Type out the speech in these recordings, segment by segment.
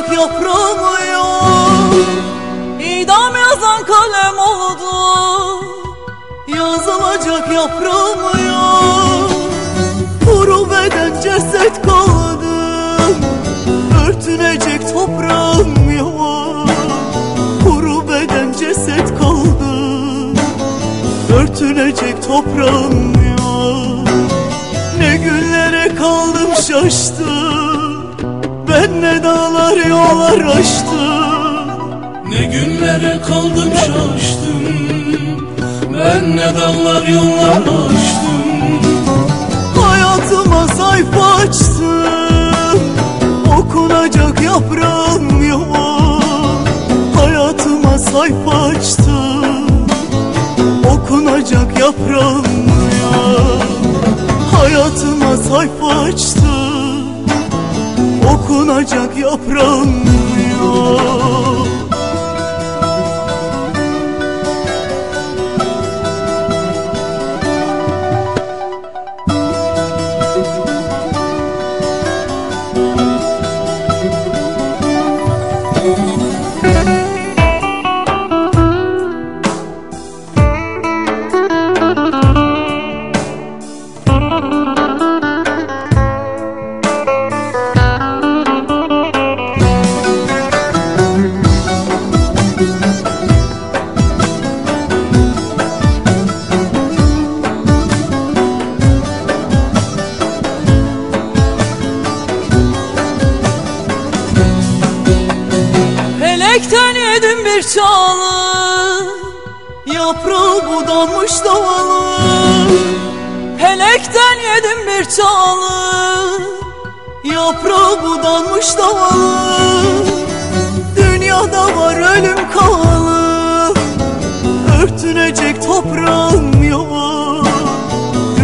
Yazılacak yaprağım yok. İdam yazan kalem oldu. Yazılacak yaprağım yok. Kuru beden ceset kaldım Örtünecek toprağım yok. Kuru beden ceset kaldım Örtünecek toprağım yok. Ne günlere kaldım şaştım Ben ne dağlar yollar aştım Ne günlere kaldım şaştım. Ben ne dağlar yollar aştım Hayatıma sayfa açtım. Okunacak yaprağım yok. Hayatıma sayfa açtım. Okunacak yaprağım yok. Hayatıma sayfa açtım Okunacak yaprağım yok Felekten yedim bir çalı Yaprağı budanmış davalı. Felekten yedim bir çalı Yaprağı budanmış davalı. Dünyada var ölüm kalı. Örtünecek toprağım yok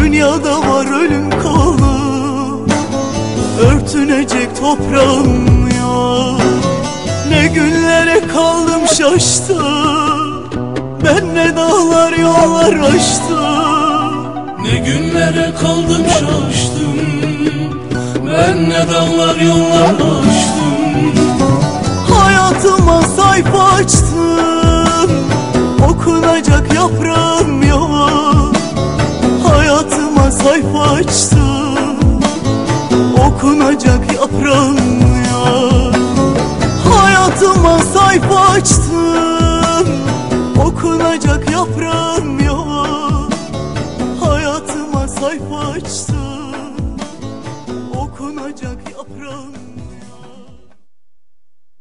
Dünyada var ölüm kalı. Örtünecek toprağım şaştım Ben ne dağlar yollar aştım Ne günlere kaldım şaştım. Ben ne dağlar yollar aştım. Hayatıma sayfa açtım. Okunacak yaprağım yok. Hayatıma sayfa açtım. Okunacak yaprağım yok. Hayatıma sayfa açtım. Okunacak yaprağım yok. Hayatıma sayfa açtım. Okunacak yaprağım